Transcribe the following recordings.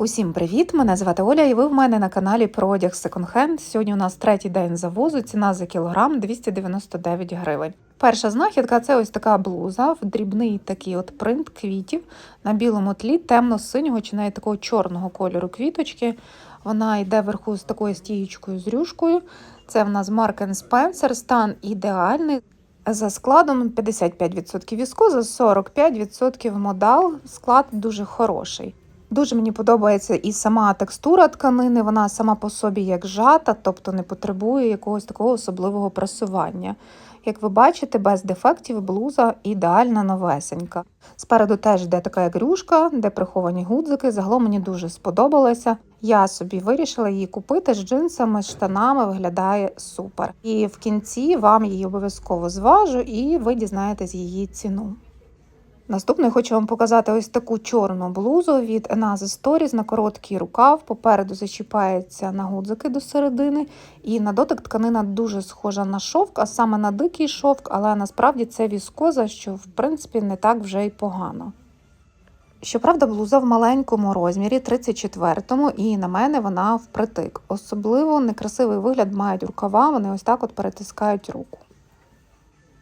Усім привіт! Мене звати Оля, і ви в мене на каналі про одяг секонд-хенд. Сьогодні у нас третій день завозу. Ціна за кілограм 299 гривень. Перша знахідка це ось така блуза в дрібний такий от принт квітів на білому тлі, темно-синього чи навіть такого чорного кольору квіточки. Вона йде вверху з такою стієчкою з рюшкою. Це в нас Mark Spencer, стан ідеальний. За складом 55% віскоза, 45% модал. Склад дуже хороший. Дуже мені подобається і сама текстура тканини, вона сама по собі як жата, тобто не потребує якогось такого особливого прасування. Як ви бачите, без дефектів блуза ідеальна новесенька. Спереду теж йде така як рюшка, де приховані гудзики. Загалом мені дуже сподобалося. Я собі вирішила її купити з джинсами, з штанами, виглядає супер. І в кінці вам її обов'язково зважу, і ви дізнаєтесь її ціну. Наступною хочу вам показати ось таку чорну блузу від Enaze Stories на короткий рукав. Попереду зачіпається на гудзики до середини, і на дотик тканина дуже схожа на шовк, а саме на дикий шовк, але насправді це віскоза, що в принципі не так вже й погано. Щоправда, блуза в маленькому розмірі, 34-му, і на мене вона впритик. Особливо некрасивий вигляд мають рукава, вони ось так от перетискають руку.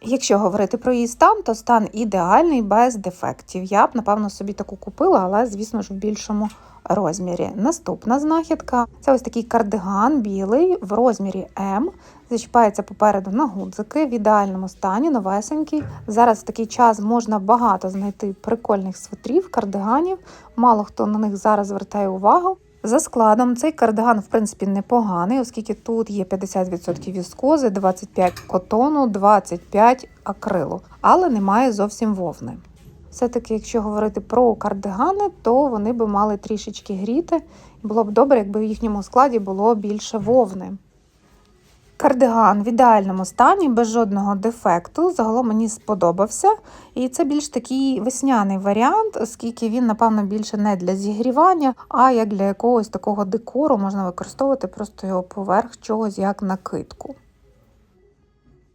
Якщо говорити про її стан, то стан ідеальний, без дефектів. Я б, напевно, собі таку купила, але, звісно ж, в більшому розмірі. Наступна знахідка це ось такий кардиган білий в розмірі М. Зачіпається попереду на гудзики в ідеальному стані, новесенький. Зараз в такий час можна багато знайти прикольних свитрів, кардиганів. Мало хто на них зараз звертає увагу. За складом цей кардиган, в принципі, непоганий, оскільки тут є 50% віскози, 25 котону, 25 акрилу, але немає зовсім вовни. Все-таки, якщо говорити про кардигани, то вони би мали трішечки гріти. Було б добре, якби в їхньому складі було більше вовни. Кардиган в ідеальному стані, без жодного дефекту. Загалом мені сподобався. І це більш такий весняний варіант, оскільки він, напевно, більше не для зігрівання, а як для якогось такого декору можна використовувати просто його поверх чогось як накидку.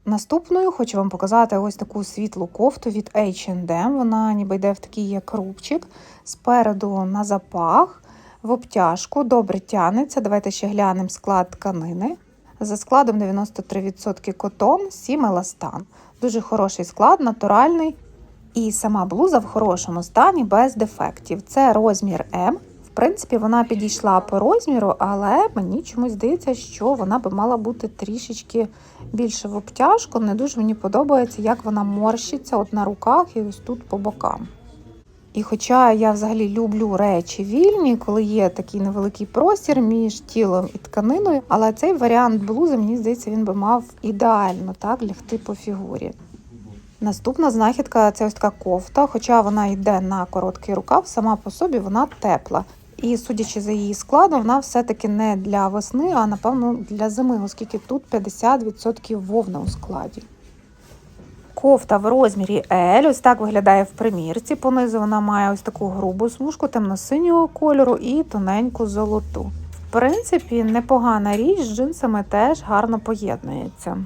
Наступною хочу вам показати ось таку світлу кофту від H&M. Вона ніби йде в такий як рубчик. Спереду на запах, в обтяжку, добре тянеться. Давайте ще глянемо склад тканини. За складом 93% котон, 7 еластан. Дуже хороший склад, натуральний. І сама блуза в хорошому стані, без дефектів. Це розмір М. В принципі, вона підійшла по розміру, але мені чомусь здається, що вона би мала бути трішечки більше в обтяжку. Не дуже мені подобається, як вона морщиться от на руках і ось тут по бокам. І хоча я взагалі люблю речі вільні, коли є такий невеликий простір між тілом і тканиною, але цей варіант блузи, мені здається, він би мав ідеально так лягти по фігурі. Наступна знахідка це ось така кофта, хоча вона йде на короткий рукав, сама по собі вона тепла. І судячи за її складом, вона все-таки не для весни, а напевно для зими, оскільки тут 50% вовна у складі. Кофта в розмірі L, ось так виглядає в примірці. Понизу вона має ось таку грубу смужку темно-синього кольору і тоненьку золоту. В принципі, непогана річ з джинсами теж гарно поєднується.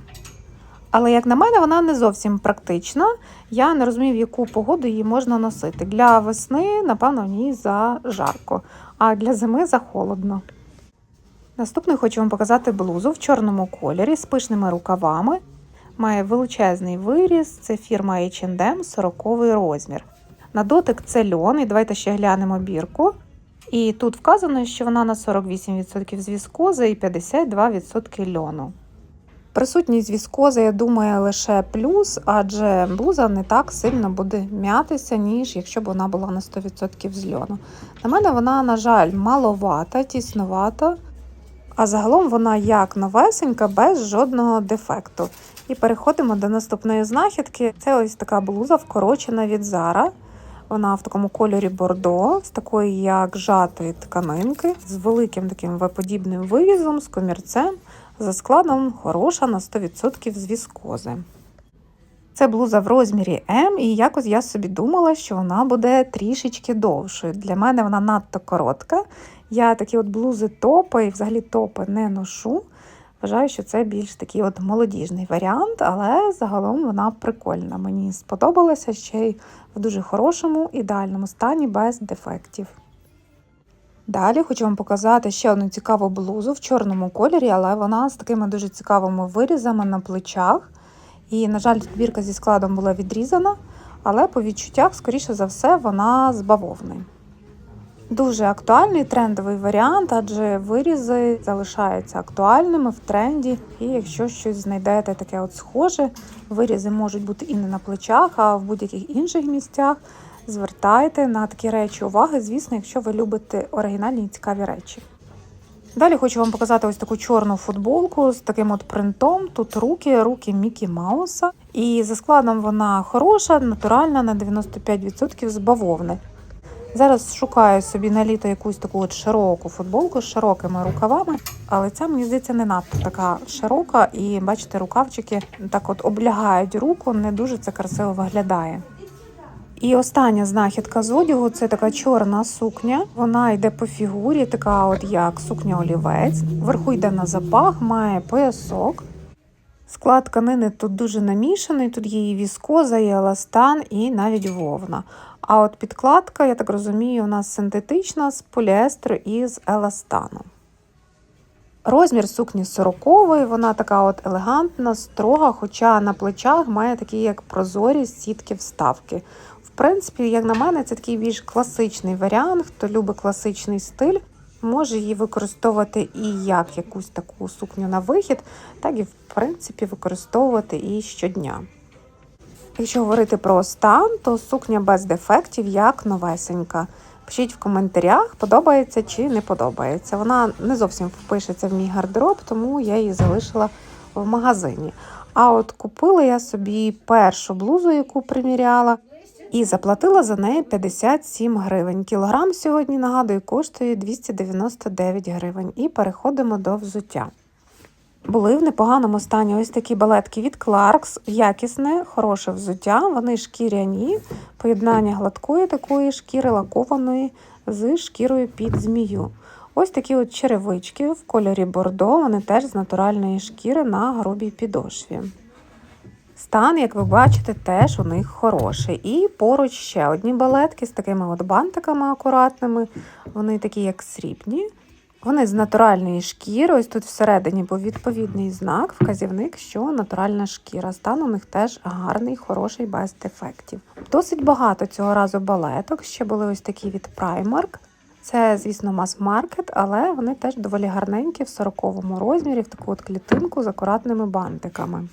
Але, як на мене, вона не зовсім практична. Я не розумію, в яку погоду її можна носити. Для весни, напевно, в ній за жарко, а для зими за холодно. Наступний хочу вам показати блузу в чорному кольорі з пишними рукавами. Має величезний виріс, це фірма H&M, 40 розмір. На дотик це льон, і давайте ще глянемо бірку. І тут вказано, що вона на 48% з віскози і 52% льону. Присутність віскози, я думаю, лише плюс, адже блуза не так сильно буде м'ятися, ніж якщо б вона була на 100% з льону. На мене вона, на жаль, маловата, тісновата, а загалом вона як новесенька, без жодного дефекту. І переходимо до наступної знахідки. Це ось така блуза вкорочена від Zara. Вона в такому кольорі бордо, з такої як жатої тканинки, з великим таким веподібним вивізом, з комірцем. За складом хороша на 100% з віскози. Це блуза в розмірі М, і якось я собі думала, що вона буде трішечки довшою. Для мене вона надто коротка. Я такі от блузи топи і взагалі топи не ношу. Вважаю, що це більш такий от молодіжний варіант, але загалом вона прикольна. Мені сподобалася ще й в дуже хорошому, ідеальному стані, без дефектів. Далі хочу вам показати ще одну цікаву блузу в чорному кольорі, але вона з такими дуже цікавими вирізами на плечах. І, на жаль, збірка зі складом була відрізана, але по відчуттях, скоріше за все, вона з бавовни. Дуже актуальний трендовий варіант, адже вирізи залишаються актуальними в тренді. І якщо щось знайдете таке от схоже, вирізи можуть бути і не на плечах, а в будь-яких інших місцях. Звертайте на такі речі уваги, звісно, якщо ви любите оригінальні і цікаві речі. Далі хочу вам показати ось таку чорну футболку з таким от принтом. Тут руки, руки Мікі Мауса. І за складом вона хороша, натуральна на 95% з бавовни. Зараз шукаю собі на літо якусь таку от широку футболку з широкими рукавами, але ця, мені здається, не надто така широка, і бачите, рукавчики так от облягають руку, не дуже це красиво виглядає. І остання знахідка з одягу це така чорна сукня. Вона йде по фігурі, така от як сукня олівець. Вверху йде на запах, має поясок. Склад тканини тут дуже намішаний, тут є і віскоза, і еластан, і навіть вовна. А от підкладка, я так розумію, у нас синтетична з поліестру і з еластану. Розмір сукні 40 вона така от елегантна, строга, хоча на плечах має такі як прозорі сітки вставки. В принципі, як на мене, це такий більш класичний варіант. Хто любить класичний стиль, може її використовувати і як якусь таку сукню на вихід, так і в принципі використовувати і щодня. Якщо говорити про стан, то сукня без дефектів як новесенька. Пишіть в коментарях, подобається чи не подобається. Вона не зовсім впишеться в мій гардероб, тому я її залишила в магазині. А от купила я собі першу блузу, яку приміряла, і заплатила за неї 57 гривень. Кілограм сьогодні, нагадую, коштує 299 гривень. І переходимо до взуття. Були в непоганому стані ось такі балетки від Clarks, якісне, хороше взуття. Вони шкіряні, поєднання гладкої такої шкіри, лакованої з шкірою під змію. Ось такі от черевички в кольорі бордо, вони теж з натуральної шкіри на грубій підошві. Стан, як ви бачите, теж у них хороший. І поруч ще одні балетки з такими от бантиками акуратними. Вони такі, як срібні. Вони з натуральної шкіри. Ось тут всередині був відповідний знак, вказівник, що натуральна шкіра. Стан у них теж гарний, хороший, без дефектів. Досить багато цього разу балеток. Ще були ось такі від Primark. Це, звісно, мас-маркет, але вони теж доволі гарненькі в 40-му розмірі, в таку от клітинку з акуратними бантиками.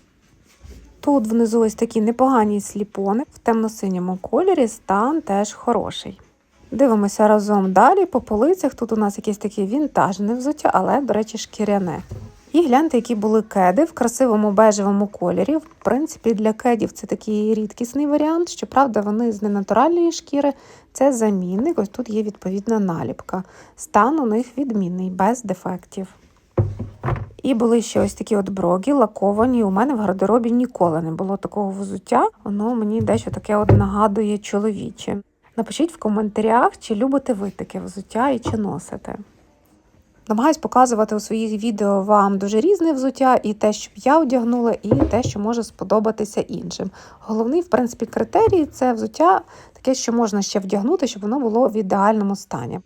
Тут внизу ось такі непогані сліпони в темно-синьому кольорі, стан теж хороший. Дивимося разом далі по полицях. Тут у нас якесь таке вінтажне взуття, але, до речі, шкіряне. І гляньте, які були кеди в красивому бежевому кольорі. В принципі, для кедів це такий рідкісний варіант. Щоправда, вони з ненатуральної шкіри, це замінник. Ось тут є відповідна наліпка. Стан у них відмінний, без дефектів. І були ще ось такі от броги лаковані. У мене в гардеробі ніколи не було такого взуття. Воно мені дещо таке от нагадує чоловіче. Напишіть в коментарях, чи любите ви таке взуття і чи носите. Намагаюсь показувати у своїх відео вам дуже різне взуття, і те, що я одягнула, і те, що може сподобатися іншим. Головний, в принципі, критерій це взуття таке, що можна ще вдягнути, щоб воно було в ідеальному стані.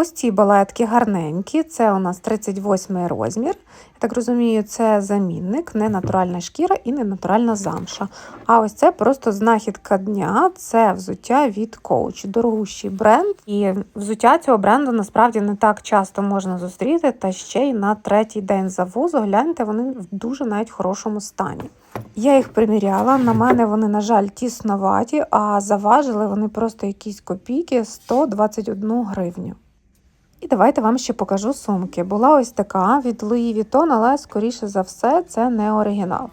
Ось ці балетки гарненькі, це у нас 38 розмір. Я так розумію, це замінник, не натуральна шкіра і не натуральна замша. А ось це просто знахідка дня, це взуття від Coach. Дорогущий бренд. І взуття цього бренду насправді не так часто можна зустріти, та ще й на третій день завозу. Гляньте, вони в дуже навіть хорошому стані. Я їх приміряла, на мене вони, на жаль, тісноваті, а заважили вони просто якісь копійки 121 гривню. Давайте вам ще покажу сумки. Була ось така від Louis Vuitton, але, скоріше за все, це не оригінал.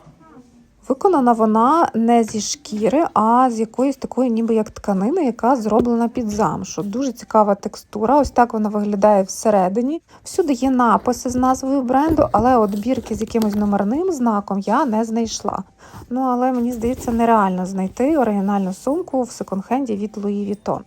Виконана вона не зі шкіри, а з якоїсь такої, ніби як тканини, яка зроблена під замшу. Дуже цікава текстура. Ось так вона виглядає всередині. Всюди є написи з назвою бренду, але от бірки з якимось номерним знаком я не знайшла. Ну, але мені здається, нереально знайти оригінальну сумку в секонд-хенді від Louis Vuitton.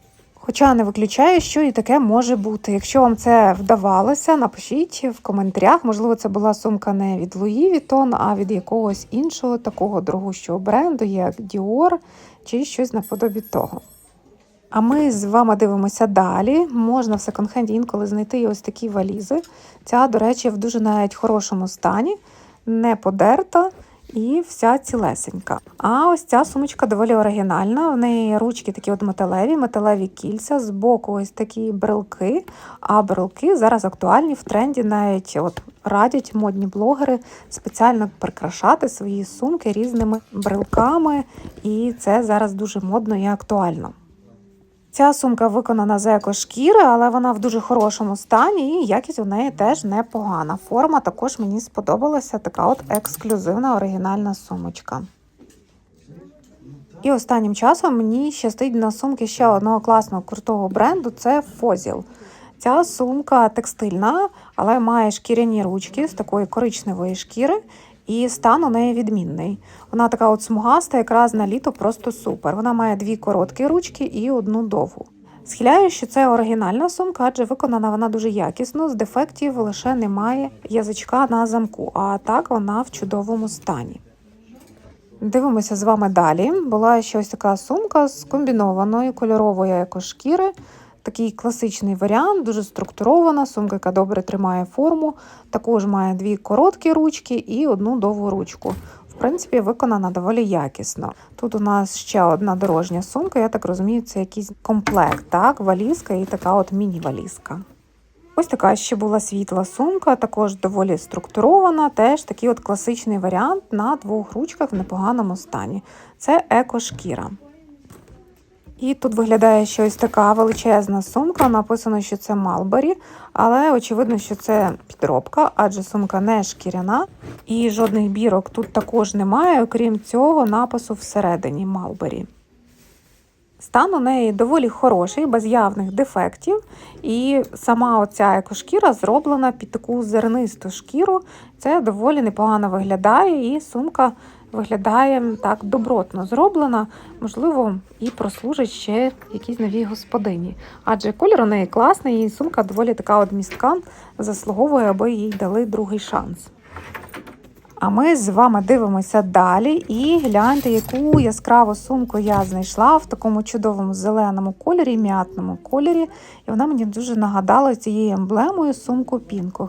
Хоча не виключаю, що і таке може бути. Якщо вам це вдавалося, напишіть в коментарях. Можливо, це була сумка не від Louis Vuitton, а від якогось іншого такого дорогущого бренду, як Dior, чи щось наподобі того. А ми з вами дивимося далі. Можна в секонд-хенді інколи знайти ось такі валізи. Ця, до речі, в дуже навіть хорошому стані, не подерта і вся цілесенька. А ось ця сумочка доволі оригінальна. В неї ручки такі от металеві, металеві кільця, збоку ось такі брелки. А брелки зараз актуальні в тренді, навіть от радять модні блогери спеціально прикрашати свої сумки різними брелками, і це зараз дуже модно і актуально. Ця сумка виконана з екошкіри, але вона в дуже хорошому стані, і якість у неї теж непогана. Форма також мені сподобалася, така от ексклюзивна оригінальна сумочка. І останнім часом мені щастить на сумки ще одного класного крутого бренду це Fossil. Ця сумка текстильна, але має шкіряні ручки з такої коричневої шкіри, і стан у неї відмінний. Вона така от смугаста, якраз на літо просто супер. Вона має дві короткі ручки і одну довгу. Схиляю, що це оригінальна сумка, адже виконана вона дуже якісно, з дефектів лише немає язичка на замку, а так вона в чудовому стані. Дивимося з вами далі. Була ще ось така сумка з комбінованої кольорової екошкіри. Такий класичний варіант, дуже структурована, сумка, яка добре тримає форму. Також має дві короткі ручки і одну довгу ручку. В принципі, виконана доволі якісно. Тут у нас ще одна дорожня сумка, я так розумію, це якийсь комплект, так, валізка і така от міні-валізка. Ось така ще була світла сумка, також доволі структурована, теж такий от класичний варіант на двох ручках в непоганому стані. Це екошкіра. І тут виглядає щось така величезна сумка. Написано, що це Малбері, але очевидно, що це підробка, адже сумка не шкіряна і жодних бірок тут також немає, окрім цього напису всередині Малбері. Стан у неї доволі хороший, без явних дефектів. І сама оця екошкіра зроблена під таку зернисту шкіру. Це доволі непогано виглядає, і сумка виглядає так добротно зроблена, можливо, і прослужить ще якійсь новій господині. Адже колір у неї класний, і сумка доволі така от містка, заслуговує, аби їй дали другий шанс. А ми з вами дивимося далі і гляньте, яку яскраву сумку я знайшла в такому чудовому зеленому кольорі, м'ятному кольорі. І вона мені дуже нагадала цією емблемою сумку Пінко.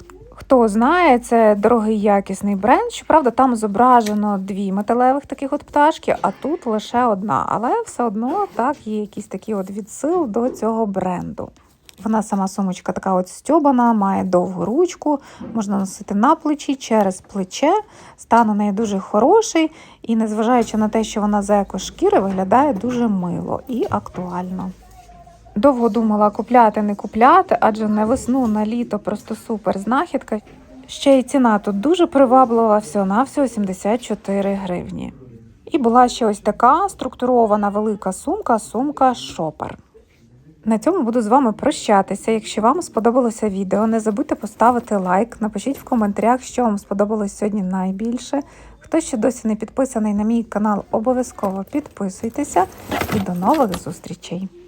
Хто знає, це дорогий якісний бренд. Щоправда, там зображено дві металевих таких от пташки, а тут лише одна. Але все одно так є якийсь такий от відсил до цього бренду. Вона сама сумочка така от стьобана, має довгу ручку, можна носити на плечі через плече. Стан у неї дуже хороший, і незважаючи на те, що вона з екошкіри, виглядає дуже мило і актуально. Довго думала купляти, не купляти, адже на весну, на літо просто супер знахідка. Ще й ціна тут дуже приваблива, всього-навсього 74 гривні. І була ще ось така структурована велика сумка, сумка шопер. На цьому буду з вами прощатися. Якщо вам сподобалося відео, не забудьте поставити лайк, напишіть в коментарях, що вам сподобалось сьогодні найбільше. Хто ще досі не підписаний на мій канал, обов'язково підписуйтеся і до нових зустрічей!